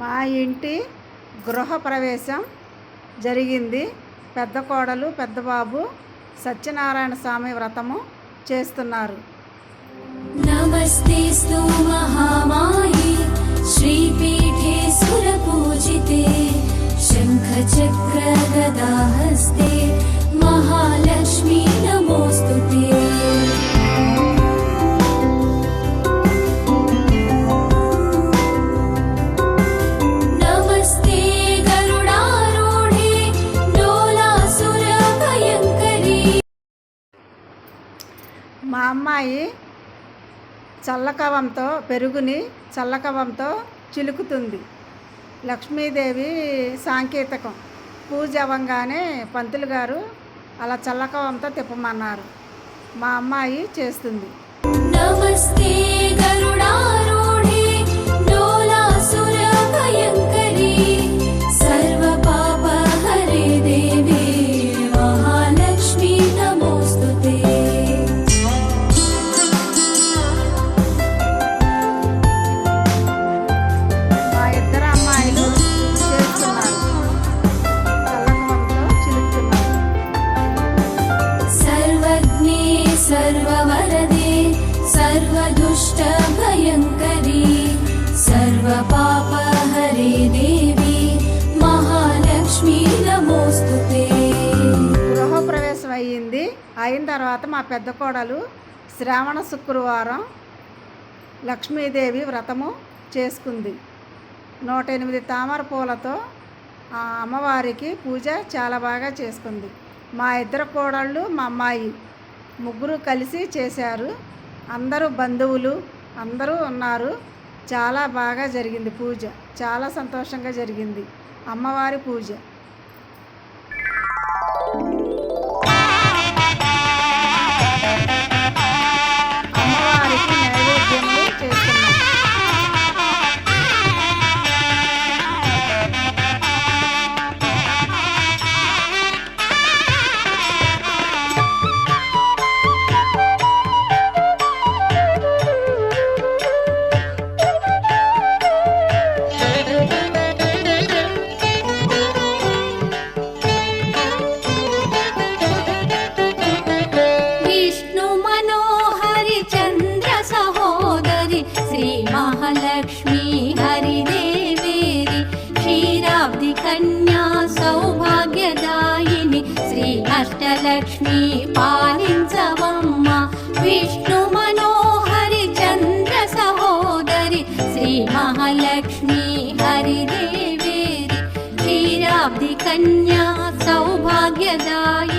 మా ఇంటి గృహప్రవేశం జరిగింది. పెద్ద కోడలు పెద్ద బాబు సత్యనారాయణ స్వామి వ్రతము చేస్తున్నారు. నమస్తే మహామాయి శ్రీపీఠే సురపూజితే శంఖచక్ర గదాహస్తే మహాలక్ష్మి నమోస్తు అమ్మాయి చల్లకవంతో పెరుగుని చల్లకవంతో చిలుకుతుంది. లక్ష్మీదేవి సాంకేతికం. పూజ అవ్వగానే పంతులు గారు అలా చల్లకవంతో తిప్పమన్నారు. మా అమ్మాయి చేస్తుంది. నమస్తే గరుడారు గృహప్రవేశం అయ్యింది అయిన తర్వాత మా పెద్ద కోడలు శ్రావణ శుక్రవారం లక్ష్మీదేవి వ్రతము చేసుకుంది. నూట ఎనిమిది తామర పూలతో ఆ అమ్మవారికి పూజ చాలా బాగా చేసుకుంది. మా ఇద్దరు కోడళ్ళు మా అమ్మాయి ముగ్గురు కలిసి చేశారు. అందరూ బంధువులు అందరూ ఉన్నారు. చాలా బాగా జరిగింది పూజ. చాలా సంతోషంగా జరిగింది. అమ్మవారి పూజ. कन्या सौभाग्यदायिनि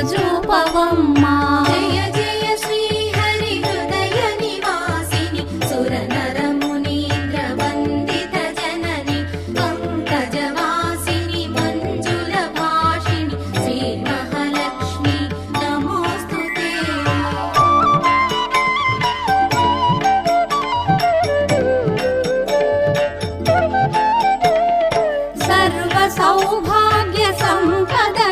కృపజూపవమ్మా జయ జయ శ్రీ హరి హృదయ నివాసిని సుర నర మునీంద్ర వందిత జనని పంకజవాసిని సౌభాగ్య సంపద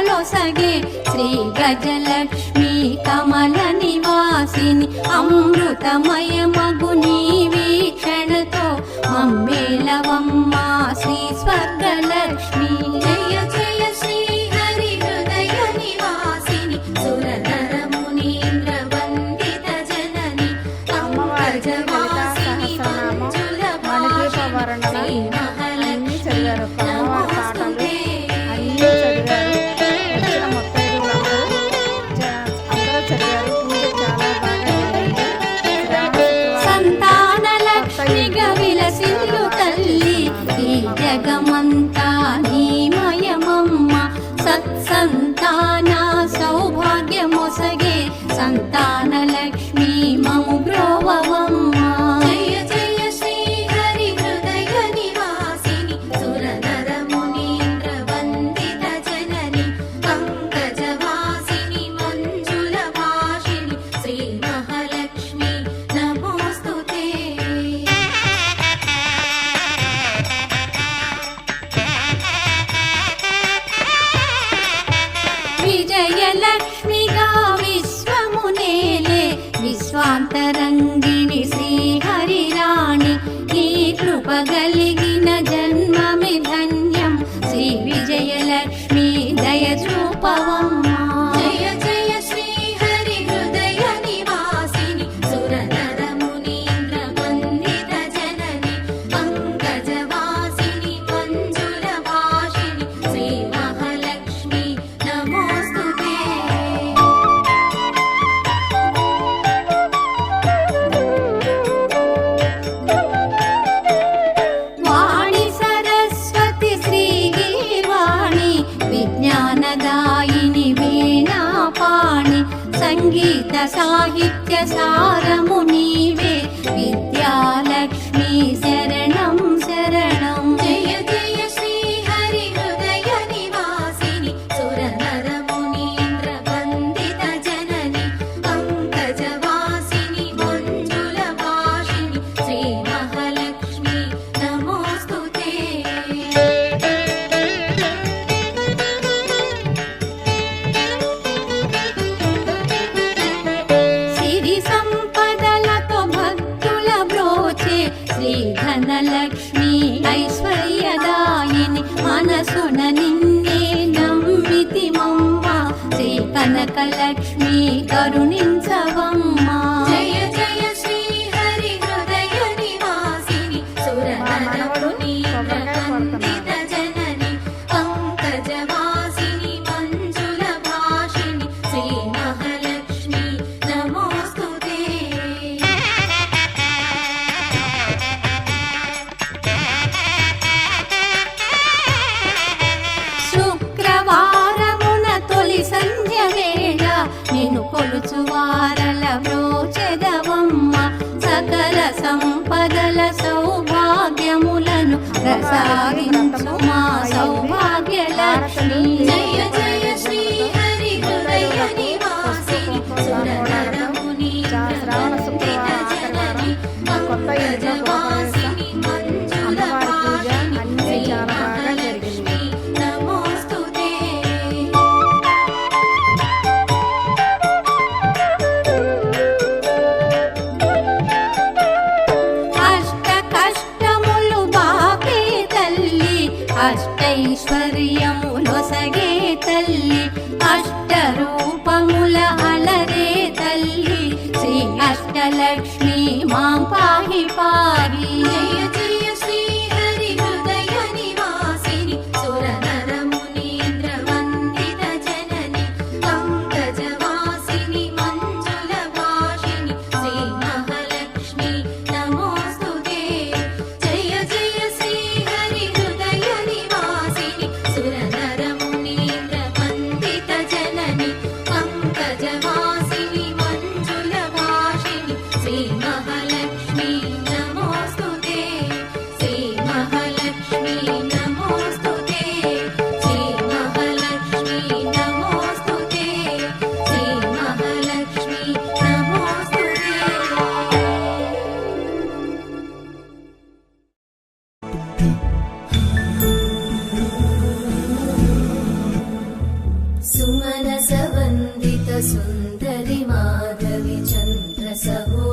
గజలక్ష్మి కమల నివాసిని అమృతమయ మగు నీ వీక్షణతో మమ్మేలవమ్మ Wow. సంగీత సాహిత్య సారము నీవే. విద్యాలక్ష్మీ శరణ. కనకలక్ష్మి కరుణించవమ్మ. अष्टलक्ष्मी मां पाहि पारी Sabor.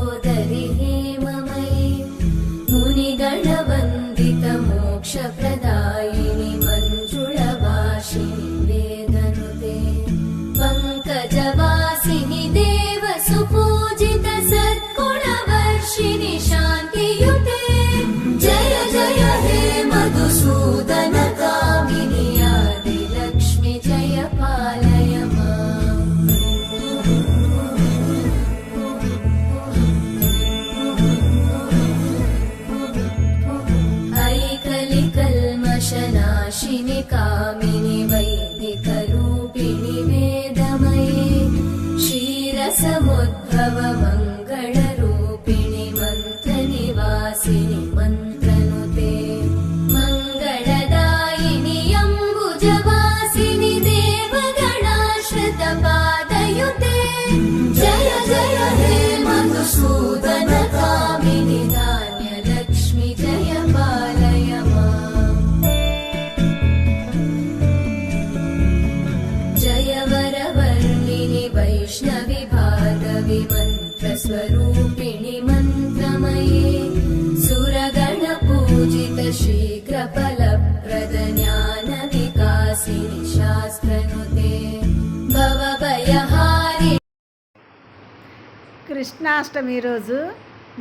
కృష్ణాష్టమి రోజు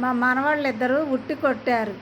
మా మనవాళ్ళిద్దరూ ఉట్టి కొట్టారు.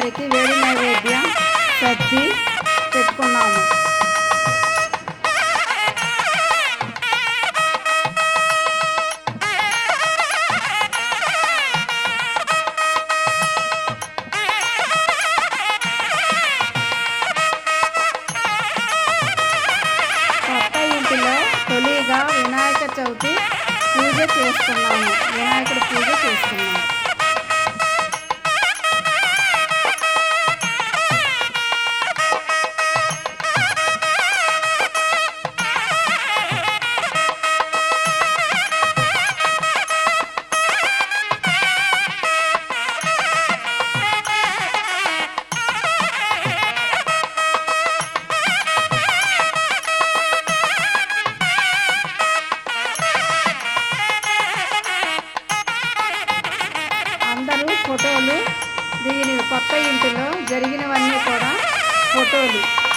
అమ్మవారికి వేడి నైవేద్యం పెట్టి పెట్టుకున్నాము. ఇంటిలో జరిగినవన్నీ కూడా ఫోటోలు.